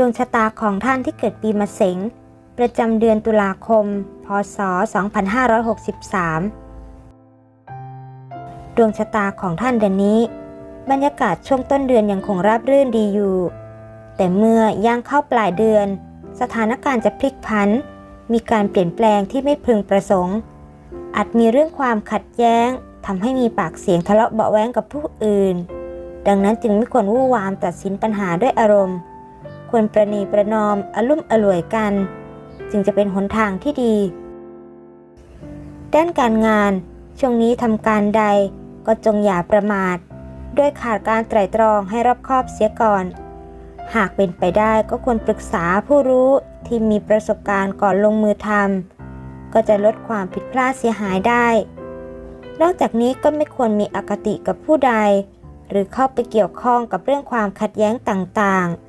ดวงชะตาของท่านที่เกิดปีมะเสงประจำเดือนตุลาคม พศ 2563 ดวงชะตาของท่านเดือนนี้ บรรยากาศช่วงต้นเดือนยังคงราบรื่นดีอยู่ แต่เมื่อย่างเข้าปลายเดือน สถานการณ์จะพลิกผัน มีการเปลี่ยนแปลงที่ไม่พึงประสงค์ อาจมีเรื่องความขัดแย้งทำให้มีปากเสียงทะเลาะเบาแว้งกับผู้อื่น ดังนั้นจึงไม่ควรวู่วามตัดสินปัญหาด้วยอารมณ์ ควรประนีประนอมอลุ่มอล่วยกัน จึงจะเป็นหนทางที่ดี ด้านการงาน ช่วงนี้ทำการใดก็จงอย่าประมาทด้วยขาดการไตร่ตรองให้รอบคอบเสียก่อน หากเป็นไปได้ก็ควรปรึกษาผู้รู้ที่มีประสบการณ์ก่อนลงมือทำก็จะลดความผิดพลาดเสียหายได้ นอกจากนี้ก็ไม่ควรมีอคติกับผู้ใด หรือเข้าไปเกี่ยวข้องกับเรื่องความขัดแย้งต่างๆ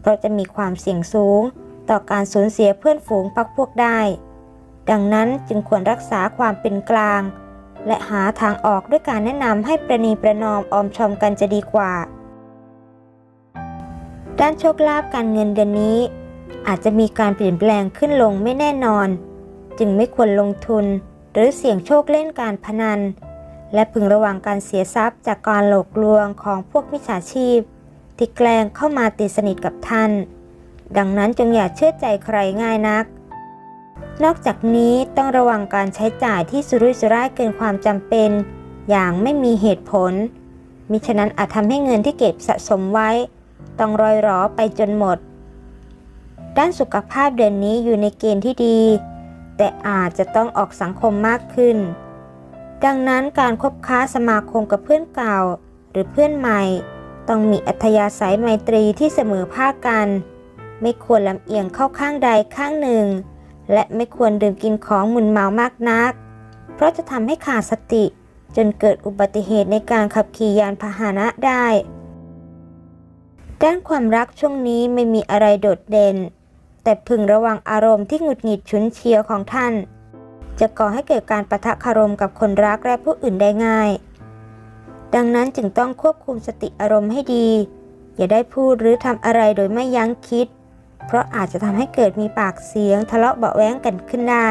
เพราะจะมีความเสี่ยงสูง ต่อการสูญเสียเพื่อนฝูงพักพวกได้ ดังนั้นจึงควรรักษาความเป็นกลาง และหาทางออกด้วยการแนะนำให้ประนีประนอมออมชอมกันจะดีกว่า ด้านโชคลาภการเงินเดือนนี้ อาจจะมีการเปลี่ยนแปลงขึ้นลงไม่แน่นอน จึงไม่ควรลงทุน หรือเสี่ยงโชคเล่นการพนัน และพึงระวังการเสียทรัพย์จากการหลอกลวงของพวกมิจฉาชีพ ที่แกล้งเข้ามาติดสนิทกับท่าน ดังนั้นจงอย่าเชื่อใจใครง่ายนัก นอกจากนี้ต้องระวังการใช้จ่ายที่สุรุ่ยสุร่ายเกินความจำเป็น อย่างไม่มีเหตุผล มิฉะนั้นอาจทำให้เงินที่เก็บสะสมไว้ ต้องรอยรอไปจนหมด ด้านสุขภาพเดือนนี้อยู่ในเกณฑ์ที่ดี แต่อาจจะต้องออกสังคมมากขึ้น ดังนั้นการคบค้าสมาคมกับเพื่อนเก่า หรือเพื่อนใหม่ ต้องมีอัธยาศัยไมตรีที่เสมอภาคกัน ไม่ควรลำเอียงเข้าข้างใดข้างหนึ่ง และไม่ควรดื่มกินของมึนเมามากนัก เพราะจะทำให้ขาดสติ จนเกิดอุบัติเหตุในการขับขี่ยานพาหนะได้ ด้านความรักช่วงนี้ไม่มีอะไรโดดเด่น แต่พึงระวังอารมณ์ที่หงุดหงิดฉุนเฉียวของท่าน จะก่อให้เกิดการประทะคารมกับคนรักและผู้อื่นได้ง่าย ดังนั้นจึงต้องควบคุมสติอารมณ์ให้ดี อย่าได้พูดหรือทำอะไรโดยไม่ยั้งคิด เพราะอาจจะทำให้เกิดมีปากเสียงทะเลาะเบาะแว้งกันขึ้นได้